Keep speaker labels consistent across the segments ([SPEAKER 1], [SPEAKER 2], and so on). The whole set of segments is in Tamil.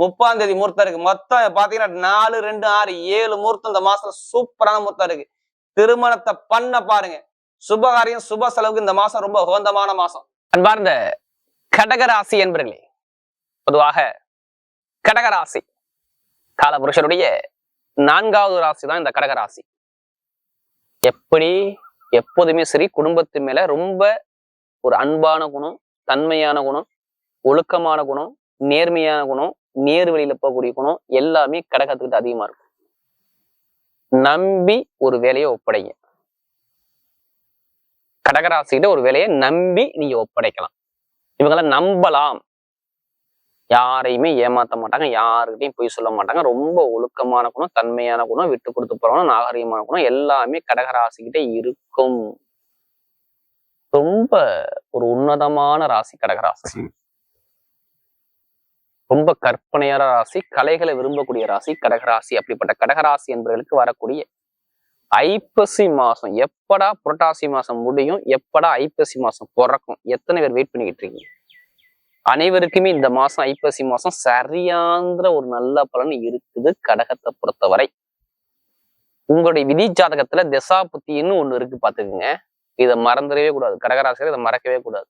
[SPEAKER 1] முப்பாம் தேதி முகூர்த்தம் இருக்கு. மொத்தம் பாத்தீங்கன்னா நாலு ரெண்டு ஆறு ஏழு முகூர்த்தம் இந்த மாசம் சூப்பரான முகூர்த்தம் இருக்கு. திருமணத்தை பண்ண பாருங்க. சுபகாரியம் சுப செலவுக்கு இந்த மாசம் ரொம்ப உகந்தமான மாசம். அன்பார்ந்த கடகராசி என்பர்களே பொதுவாக கடகராசி காலபுருஷனுடைய நான்காவது ராசி தான் இந்த கடகராசி. எப்படி எப்போதுமே சரி குடும்பத்து மேல ரொம்ப ஒரு அன்பான குணம் தன்மையான குணம் ஒழுக்கமான குணம் நேர்மையான குணம் நேர் வழியில போகக்கூடிய குணம் எல்லாமே கடகத்துக்கிட்ட அதிகமா இருக்கும். நம்பி ஒரு வேலையை ஒப்படைங்க. கடகராசிக்கிட்ட ஒரு வேலையை நம்பி நீங்க ஒப்படைக்கலாம். இவங்களை நம்பலாம். யாரையுமே ஏமாத்த மாட்டாங்க யாருக்கிட்டையும் பொய் சொல்ல மாட்டாங்க. ரொம்ப ஒழுக்கமான குணம் தன்மையான குணம் விட்டு கொடுத்து போறவங்க நாகரிகமான குணம் எல்லாமே கடகராசிக்கிட்ட இருக்கும். ரொம்ப ஒரு உன்னதமான ராசி கடகராசி. ரொம்ப கற்பனையான ராசி கலைகளை விரும்பக்கூடிய ராசி கடகராசி. அப்படிப்பட்ட கடகராசி என்பவர்களுக்கு வரக்கூடிய ஐப்பசி மாசம். எப்படா புரட்டாசி மாசம் முடியும்? எப்படா ஐப்பசி மாசம் பிறக்கும்? எத்தனை பேர் வெயிட் பண்ணிக்கிட்டு இருக்கீங்க? அனைவருக்குமே இந்த மாசம் ஐப்பசி மாசம் சரியாந்திர ஒரு நல்ல பலன் இருக்குது கடகத்தை பொறுத்தவரை. உங்களுடைய விதி ஜாதகத்துல திசா புத்தின்னு ஒண்ணு இருக்கு பாத்துக்குங்க இதை மறந்துடவே கூடாது. கடகராசியில் இதை மறக்கவே கூடாது.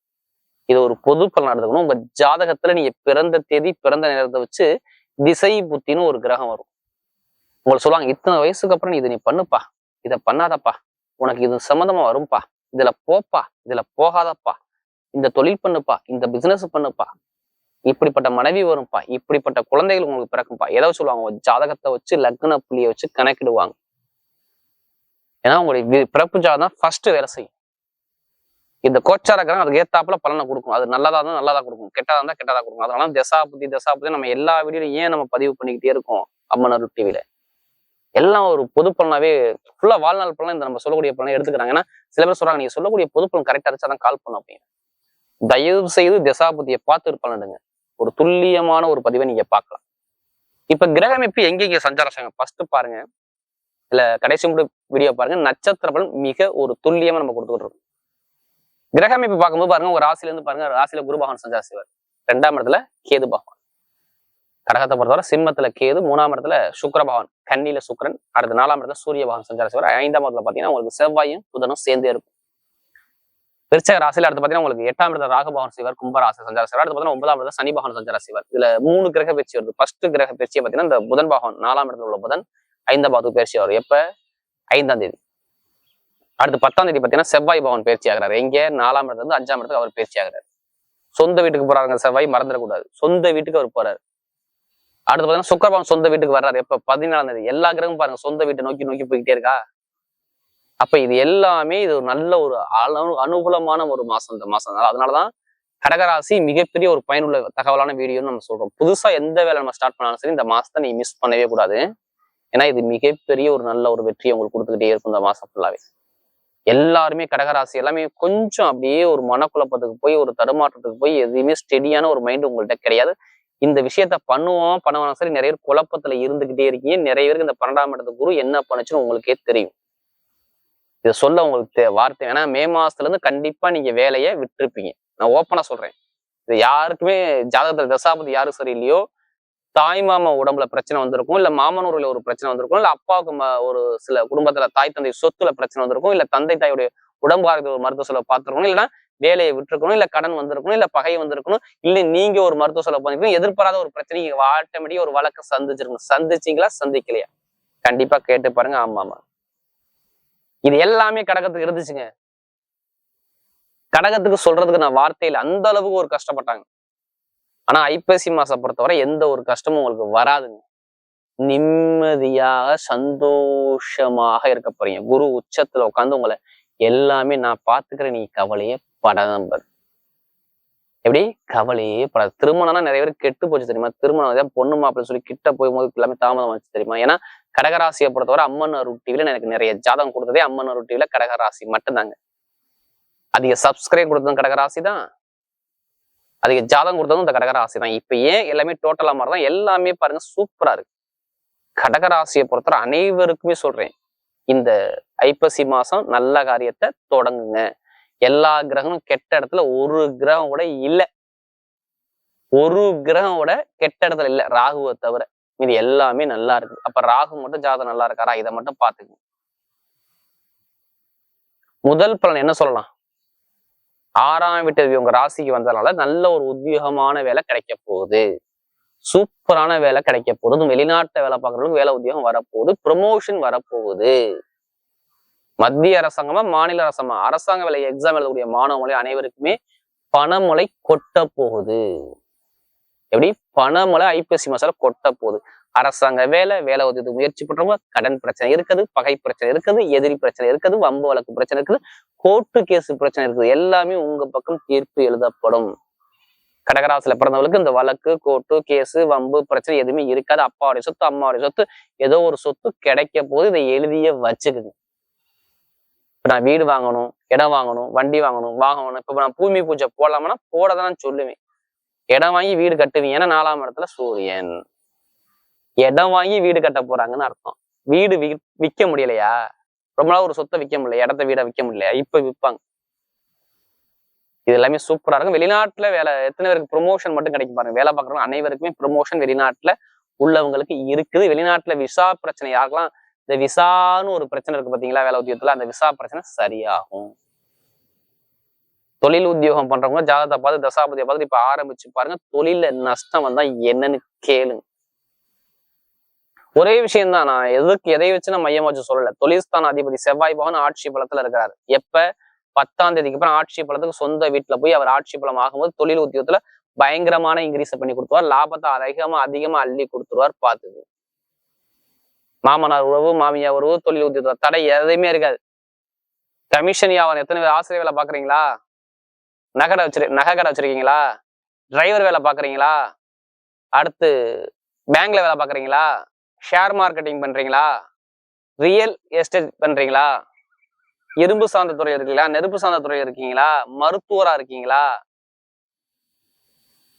[SPEAKER 1] இது ஒரு பொது பலன் எடுத்துக்கணும். உங்க ஜாதகத்துல நீங்க பிறந்த தேதி பிறந்த நேரத்தை வச்சு திசை புத்தின்னு ஒரு கிரகம் வரும். உங்களுக்கு சொல்லுவாங்க இத்தனை வயசுக்கு அப்புறம் நீ இதை நீ பண்ணுப்பா. இதை பண்ணாதப்பா. உனக்கு இது சம்மந்தமா வரும்பா. இதுல போப்பா. இதுல போகாதப்பா. இந்த தொழில் பண்ணுப்பா. இந்த பிசினஸ் பண்ணுப்பா. இப்படிப்பட்ட மனைவி வரும்பா. இப்படிப்பட்ட குழந்தைகள் உங்களுக்கு பிறக்கும்பா. ஏதாவது சொல்லுவாங்க ஜாதகத்தை வச்சு லக்ன புள்ளியை வச்சு கணக்கிடுவாங்க. ஏன்னா உங்களுடைய பிறப்பு ஜாதகம் ஃபர்ஸ்ட் வேலை செய்யும். இந்த கோச்சார கிரகம் அதுக்கு ஏத்தாப்புல பலனை கொடுக்கும். அது நல்லதா இருந்தா நல்லதா கொடுக்கும். கெட்டதா இருந்தா கெட்டதா கொடுக்கும். அதனால தசாபதி புத்தி நம்ம எல்லா வீடியோலையும் ஏன் நம்ம பதிவு பண்ணிக்கிட்டே இருக்கோம் அம்மனர் டிவில எல்லாம் ஒரு பொது பலனாவே ஃபுல்லா வாழ்நாள் பலன் இந்த நம்ம சொல்லக்கூடிய பலனை எடுத்துக்கிறாங்க. ஏன்னா சில பேர் சொல்றாங்க நீங்க சொல்லக்கூடிய பொது பலன் கரெக்டா இருந்துச்சா கால் பண்ணும் அப்படின்னு. தயவு செய்து தசாபதியை பார்த்து பலனுங்க ஒரு துல்லியமான ஒரு பதிவை நீங்க பார்க்கலாம். இப்ப கிரகமைப்பு எங்கெங்க சஞ்சாரம் ஃபர்ஸ்ட் பாருங்க. இல்ல கடைசி முடி வீடியோ பாருங்க. நட்சத்திர பலன் மிக ஒரு துல்லியமா நம்ம கொடுத்துக்கிட்டு இருக்கோம். கிரக அமைப்பு பார்க்கும்போது பாருங்க ஒரு ராசில இருந்து பாருங்க ராசியில குரு பகவான் சஞ்சாரம் செய்வார். ரெண்டாம் இடத்துல கேது பகவான். கடகத்தை பொறுத்தவரை சிம்மத்துல கேது மூணாம் இடத்துல சுக்கர பகவான் கன்னியில சுக்கிரன் அடுத்த நாலாம் இடத்துல சூரிய பகவான் சஞ்சாரம் செய்வார். ஐந்தாம் இடத்துல பாத்தீங்கன்னா உங்களுக்கு செவ்வாயும் புதனும் சேர்ந்தே இருக்கும். விருச்சக ராசியில அடுத்து பாத்தீங்கன்னா உங்களுக்கு எட்டாம் இடத்துல ராகு பகவான் செய்வார் கும்பராசி சஞ்சார செய்வார். அடுத்து பாத்தீங்கன்னா ஒன்பதாம் இடத்துல சனி பகவான் சஞ்சார செய்வார். இதுல மூணு கிரக பயிற்சி வருது. ஃபர்ஸ்ட் கிரக பயிற்சியை பாத்தீங்கன்னா இந்த புதன் பகவான் நாலாம் இடத்துல உள்ள புதன் ஐந்தாம் பாவத்துக்கு பயிற்சி வரும். எப்ப? ஐந்தாம் தேதி. அடுத்து பத்தாம் தேதி பாத்தீங்கன்னா செவ்வாய் பவன் பயிற்சி ஆகிறார். எங்கே நாலாம் இடத்துல இருந்து அஞ்சாம் இடத்துக்கு அவர் பயிற்சி ஆகிறார். சொந்த வீட்டுக்கு போறாருங்க செவ்வாய் மறந்துடக்கூடாது. சொந்த வீட்டுக்கு அவர் போறாரு. அடுத்து பாத்தீங்கன்னா சுக்கரபவன் சொந்த வீட்டுக்கு வர்றாரு. எப்ப? பதினாலாம் தேதி. எல்லா கிரகமும் பாருங்க சொந்த வீட்டை நோக்கி நோக்கி போய்கிட்டே இருக்கா? அப்ப இது எல்லாமே இது ஒரு நல்ல ஒரு அனு அனுகூலமான ஒரு மாசம் இந்த மாசம். அதனாலதான் கடகராசி மிகப்பெரிய ஒரு பயனுள்ள தகவலான வீடியோன்னு நம்ம சொல்றோம். புதுசா எந்த வேலை நம்ம ஸ்டார்ட் பண்ணாலும் சரி இந்த மாசத்தை நீ மிஸ் பண்ணவே கூடாது. ஏன்னா இது மிகப்பெரிய ஒரு நல்ல ஒரு வெற்றியை உங்களுக்கு கொடுத்துக்கிட்டே இருக்கும் இந்த மாசம் ஃபுல்லாவே எல்லாருமே கடகராசி எல்லாமே கொஞ்சம் அப்படியே ஒரு மனக்குழப்பத்துக்கு போய் ஒரு தடுமாற்றத்துக்கு போய் எதுவுமே ஸ்டெடியான ஒரு மைண்ட் உங்கள்கிட்ட கிடையாது. இந்த விஷயத்த பண்ணுவோம் பண்ணுவோம் சரி நிறைய பேர் குழப்பத்துல இருந்துகிட்டே இருக்கீங்க. நிறைய பேருக்கு இந்த பன்னெண்டாம் இடத்து குரு என்ன பண்ணுச்சுன்னு உங்களுக்கே தெரியும். இதை சொல்ல உங்களுக்கு வார்த்தை. ஏன்னா மே மாசத்துல இருந்து கண்டிப்பா நீங்க வேலையை விட்டுருப்பீங்க. நான் ஓப்பனா சொல்றேன். இது யாருக்குமே ஜாதகத்துல தசாபதி யாரு சரியில்லையோ தாய் மாமா உடம்புல பிரச்சனை வந்திருக்கும் இல்ல மாமனூர்ல ஒரு பிரச்சனை வந்திருக்கும் இல்ல அப்பாவுக்கு ஒரு சில குடும்பத்துல தாய் தந்தை சொத்துல பிரச்சனை வந்திருக்கும் இல்ல தந்தை தாயுடைய உடம்பு ஆரோக்கிய ஒரு மருத்துவ செலவு பார்த்திருக்கணும் இல்லைன்னா வேலையை விட்டுருக்கணும் இல்ல கடன் வந்திருக்கணும் இல்ல பகை வந்திருக்கணும் இல்ல நீங்க ஒரு மருத்துவ செலவு பண்ணிருக்கணும் எதிர்பாராத ஒரு பிரச்சனை ஆட்டோமேட்டிக்கா ஒரு வழக்கு சந்திச்சிருக்கணும். சந்திச்சீங்களா? சந்திக்கலையா? கண்டிப்பா கேட்டு பாருங்க. ஆமா. இது எல்லாமே கடகத்துக்கு இருந்துச்சுங்க. கடகத்துக்கு சொல்றதுக்கு நான் வார்த்தையில அந்த அளவுக்கு ஒரு கஷ்டப்பட்டாங்க. ஆனா ஐப்பசி மாசம் பொறுத்தவரை எந்த ஒரு கஷ்டமும் உங்களுக்கு வராதுங்க. நிம்மதியாக சந்தோஷமாக இருக்க போறீங்க. குரு உச்சத்துல உட்காந்து உங்களை எல்லாமே நான் பாத்துக்கிறேன் நீ கவலையே படாதம்பர் எப்படி? கவலையே படாது. திருமணம்னா நிறைய பேர் கெட்டு போச்சு தெரியுமா? திருமணம் ஏதாவது பொண்ணு மாப்பிள்ளை சொல்லி கிட்ட போகும்போது எல்லாமே தாமதம் ஆச்சு தெரியுமா? ஏன்னா கடகராசியை பொறுத்தவரை அம்மன் அருள் டிவில எனக்கு நிறைய ஜாதகம் கொடுத்ததே அம்மன் அருள் டிவில கடகராசி மட்டும்தாங்க. அதிக சப்ஸ்கிரைப் கொடுத்ததும் கடகராசி தான். அதிக ஜாதகம் கொடுத்ததும் இந்த கடகராசி தான் இப்போ ஏன் எல்லாமே டோட்டலா மாறுதான் எல்லாமே பாருங்க சூப்பரா இருக்கு. கடகராசியை பொறுத்தவரை அனைவருக்குமே சொல்றேன். இந்த ஐப்பசி மாசம் நல்ல காரியத்தை தொடங்குங்க. எல்லா கிரகமும் கெட்ட இடத்துல ஒரு கிரகம் கூட இல்ல. ஒரு கிரகம் கூட கெட்ட இடத்துல இல்ல. ராகுவை தவிர இது எல்லாமே நல்லா இருக்கு. அப்ப ராகு மட்டும் ஜாதகம் நல்லா இருக்காரா? இதை மட்டும் பாத்துக்கங்க முதல் பலன் என்ன சொல்லலாம்? ஆறாம் வீட்டு உங்க ராசிக்கு வந்ததுனால நல்ல ஒரு உத்தியோகமான வேலை கிடைக்க போகுது. சூப்பரான வேலை கிடைக்க போகுது. அதுவும் வேலை பார்க்கறவங்களுக்கு வேலை உத்தியோகம் வரப்போகுது. ப்ரொமோஷன் வரப்போகுது. மத்திய அரசாங்கமா மாநில அரசாங்கமா? அரசாங்க வேலை எக்ஸாம் எழுதக்கூடிய மாணவர்களை அனைவருக்குமே பணமொழை கொட்ட போகுது. எப்படி? பணமழை ஐப்பசி மாசால கொட்ட போகுது. அரசாங்க வேலை வேலை உதவி முயற்சி பண்றவங்க கடன் பிரச்சனை இருக்குது பகை பிரச்சனை இருக்குது எதிரி பிரச்சனை இருக்குது வம்பு வழக்கு பிரச்சனை இருக்குது கோர்ட்டு கேஸ் பிரச்சனை இருக்குது. எல்லாமே உங்க பக்கம் தீர்ப்பு எழுதப்படும். கடகராசில பிறந்தவங்களுக்கு இந்த வழக்கு கோர்ட்டு கேஸ் வம்பு பிரச்சனை எதுவுமே இருக்காது. அப்பாவுடைய சொத்து அம்மாவுடைய சொத்து ஏதோ ஒரு சொத்து கிடைக்க போது இதை எழுதிய வச்சுக்குங்க. இப்ப நான் வீடு வாங்கணும் இடம் வாங்கணும் வண்டி வாங்கணும் வாங்கணும் இப்ப நான் பூமி பூஜை போடலாம்னா போடதான் சொல்லுவேன். இடம் வாங்கி வீடு கட்டுவீங்க. ஏன்னா நாலாம் இடத்துல சூரியன். இடம் வாங்கி வீடு கட்ட போறாங்கன்னு அர்த்தம். வீடு வி விற்க முடியலையா? ரொம்ப நாள் ஒரு சொத்தை விற்க முடியல இடத்த வீடை விற்க முடியலையா? இப்ப விற்பாங்க இது எல்லாமே சூப்பரா இருக்கும். வெளிநாட்டுல வேலை எத்தனை பேருக்கு ப்ரொமோஷன் மட்டும் கிடைக்கும் பாருங்க. வேலை பார்க்குறவங்க அனைவருக்குமே ப்ரொமோஷன் வெளிநாட்டுல உள்ளவங்களுக்கு இருக்குது. வெளிநாட்டுல விசா பிரச்சனை யாருக்கெல்லாம் இந்த விசான்னு ஒரு பிரச்சனை இருக்கு பாத்தீங்களா வேலை உத்தியோகத்துல? அந்த விசா பிரச்சனை சரியாகும். தொழில் உத்தியோகம் பண்றவங்க ஜாதகத்தை பார்த்து தசாபதியை பார்த்து இப்ப ஆரம்பிச்சு பாருங்க. தொழில நஷ்டம் வந்தா என்னன்னு கேளுங்க. ஒரே விஷயம் தான். நான் எதுக்கு எதை வச்சு நான் மையம் வச்சு சொல்லல. தொழிற்தான அதிபதி செவ்வாய் பவன் ஆட்சி பலத்துல இருக்கிறாரு. எப்ப? பத்தாம் தேதிக்கு அப்புறம் ஆட்சி பலத்துக்கு சொந்த வீட்டுல போய் அவர் ஆட்சி பலம் ஆகும்போது தொழில் உத்தியோகத்துல பயங்கரமான இன்க்ரீஸ் பண்ணி கொடுத்துருவார். லாபத்தை அதிகமா அதிகமா அள்ளி கொடுத்துருவார் பாத்துக்கு மாமனார் உறவு மாமியார் உறவு தொழில் உத்தியோகத்துல தடை எதையுமே இருக்காது. கமிஷன் வியாபாரம் எத்தனை பேர் ஆசிரியர் வேலை பாக்குறீங்களா நகடை வச்சிரு நகை கடை வச்சிருக்கீங்களா? டிரைவர் வேலை பாக்குறீங்களா அடுத்து பேங்க்ல வேலை பாக்குறீங்களா ஷேர் மார்க்கெட்டிங் பண்றீங்களா? ரியல் எஸ்டேட் பண்றீங்களா? இரும்பு சார்ந்த துறை இருக்கீங்களா? நெருப்பு சார்ந்த துறை இருக்கீங்களா? மருத்துவரா இருக்கீங்களா?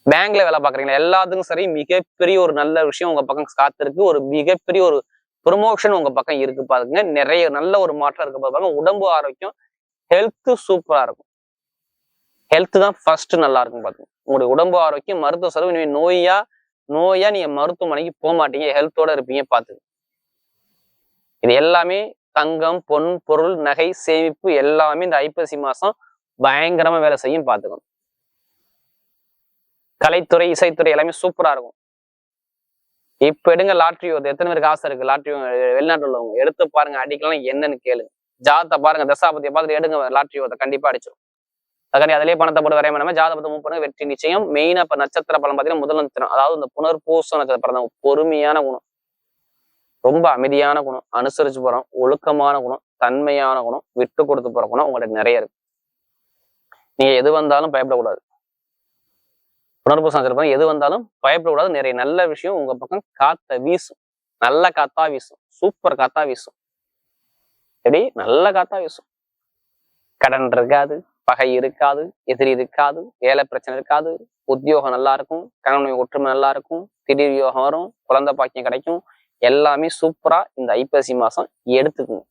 [SPEAKER 1] பேங்க்ல வேலை பாக்குறீங்களா எல்லாத்துக்கும் சரி மிகப்பெரிய ஒரு நல்ல விஷயம் உங்க பக்கம் காத்திருக்கு. ஒரு மிகப்பெரிய ஒரு ப்ரொமோஷன் உங்க பக்கம் இருக்கு பாருங்க. நிறைய நல்ல ஒரு மாற்றம் இருக்கு பாருங்க. உடம்பு ஆரோக்கியம் ஹெல்த் சூப்பரா இருக்கும். ஹெல்த் தான் ஃபர்ஸ்ட் நல்லா இருக்கும் பாருங்க. உங்களுடைய உடம்பு ஆரோக்கியம் மருத்துவ செலவு நோயா நோயா நீங்க மருத்துவமனைக்கு போக மாட்டீங்க ஹெல்த்தோட இருப்பீங்க பார்த்து இது எல்லாமே தங்கம் பொன் பொருள் நகை சேமிப்பு எல்லாமே இந்த ஐப்பசி மாசம் பயங்கரமா வேலை செய்யும் பார்த்துக்கணும் கலைத்துறை இசைத்துறை எல்லாமே சூப்பரா இருக்கும். இப்ப எடுங்க லாட்ரி வருது. எத்தனை பேருக்கு ஆசை இருக்கு? லாட்ரி வெளிநாட்டுல உள்ளவங்க. எடுத்து பாருங்க அடிக்கலாம் என்னன்னு கேளுங்க. ஜாத்த பாருங்க தசாபதியை பார்த்துட்டு எடுங்க லாட்ரி வருதை. கண்டிப்பா அடிச்சிடும் அதுக்காண்டி அதிலே பணத்தை போட்டு வரைய நம்ம ஜாதகத்தை மூவ் பண்ணுங்க வெற்றி நிச்சயம். மெயினா இப்ப நட்சத்திர பலம் பார்த்தீங்கன்னா முதல் நட்சத்திரம். அதாவது இந்த புனர்பூச நட்சத்திரம் பொறுமையான குணம். ரொம்ப அமைதியான குணம். அனுசரிச்சு போறோம். ஒழுக்கமான குணம். தன்மையான குணம். விட்டு கொடுத்து போற குணம் உங்கள்ட்ட நிறைய இருக்கு. நீங்க எது வந்தாலும் பயப்படக்கூடாது. புனர்பூச நட்சத்திரம் எது வந்தாலும் பயப்படக்கூடாது. நிறைய நல்ல விஷயம் உங்க பக்கம் காத்த வீசும். நல்ல காத்தா வீசும். சூப்பர் காத்தா வீசும். எப்படி? நல்ல காத்தா வீசும். கடன் இருக்காது. பகை இருக்காது எதிரி இருக்காது வேலை பிரச்சனை இருக்காது உத்தியோகம் நல்லா இருக்கும் கணவனை ஒற்றுமை நல்லா இருக்கும் திடீர் யோகம் வரும் குழந்தை பாக்கியம் கிடைக்கும். எல்லாமே சூப்பரா இந்த ஐப்பசி மாசம் எடுத்துக்குங்க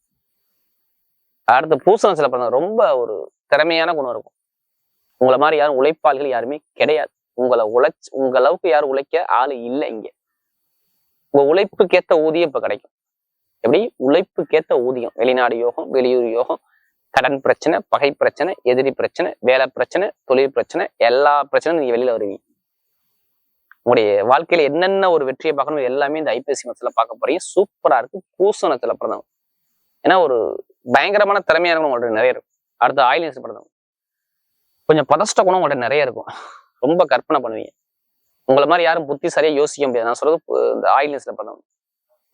[SPEAKER 1] அடுத்து பூசணத்துல பிறந்த ரொம்ப ஒரு திறமையான குணம் இருக்கும். உங்களை மாதிரி யாரும் உழைப்பாளிகள் யாருமே கிடையாது. உங்களை உழைச்சு உங்க அளவுக்கு யாரும் உழைக்க ஆளு இல்லை இங்க. உங்க உழைப்புக்கேத்த ஊதியம் இப்ப கிடைக்கும். எப்படி? உழைப்புக்கேத்த ஊதியம். வெளிநாடு யோகம் வெளியூர் யோகம் கடன் பிரச்சனை பகை பிரச்சனை எதிரி பிரச்சனை வேலை பிரச்சனை தொழில் பிரச்சனை எல்லா பிரச்சனையும் நீங்க வெளியில வருவீங்க. உங்களுடைய வாழ்க்கையில என்னென்ன ஒரு வெற்றியை பார்க்கணும் எல்லாமே இந்த ஐபிஎஸ்சி மதத்துல பார்க்க போறீங்க. சூப்பரா இருக்கு. பூசணத்துல பிரதம் ஏன்னா ஒரு பயங்கரமான திறமையா இருக்கும் உங்கள்ட்ட நிறைய இருக்கும் அடுத்து ஆயிலியன்ஸ் பிரதம் கொஞ்சம் பதஷ்ட குணம் உங்கள்ட்ட நிறைய இருக்கும். ரொம்ப கற்பனை பண்ணுவீங்க. உங்களை மாதிரி யாரும் புத்தி சரியா யோசிக்க முடியாது. நான் சொல்றது இந்த ஆயிலியன்ஸ்ல பிரதம்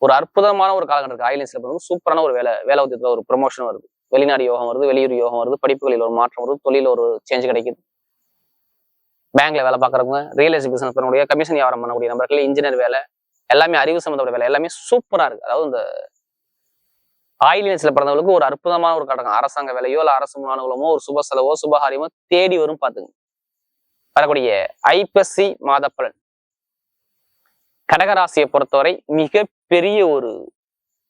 [SPEAKER 1] ஒரு அற்புதமான ஒரு காலகட்டம் இருக்கு ஆயிலியன்ஸ்ல பிரதம் சூப்பரான ஒரு வேலை வேலை உத்தியத்துல ஒரு ப்ரொமோஷன் வருது. வெளிநாடு யோகம் வருது வெளியூர் யோகம் வருது படிப்புகளில் ஒரு மாற்றம் வருது தொழில ஒரு சேஞ்ச் கிடைக்குது. பேங்க்ல வேலை பார்க்குறவங்க ரியல் எஸ்டேட் பிசினஸ் பண்ணக்கூடிய கமிஷன் வியாபாரம் பண்ணக்கூடிய நபர்கள் இன்ஜினியர் வேலை எல்லாமே அறிவு சம்மந்தப்பட்ட வேலை எல்லாமே சூப்பரா இருக்கு. அதாவது இந்த ஆயிலியன்ஸ்ல பிறந்தவங்களுக்கு ஒரு அற்புதமான ஒரு கடகம். அரசாங்க வேலையோ இல்லை அரசு மாணவங்களமோ ஒரு சுப செலவோ சுபகாரியமோ தேடி வரும் பார்த்துங்க வரக்கூடிய ஐப்பசி மாத பலன் கடகராசியை பொறுத்தவரை மிக பெரிய ஒரு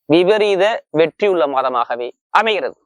[SPEAKER 1] விபரீத வெற்றி உள்ள மாதமாகவே அமைகிறது.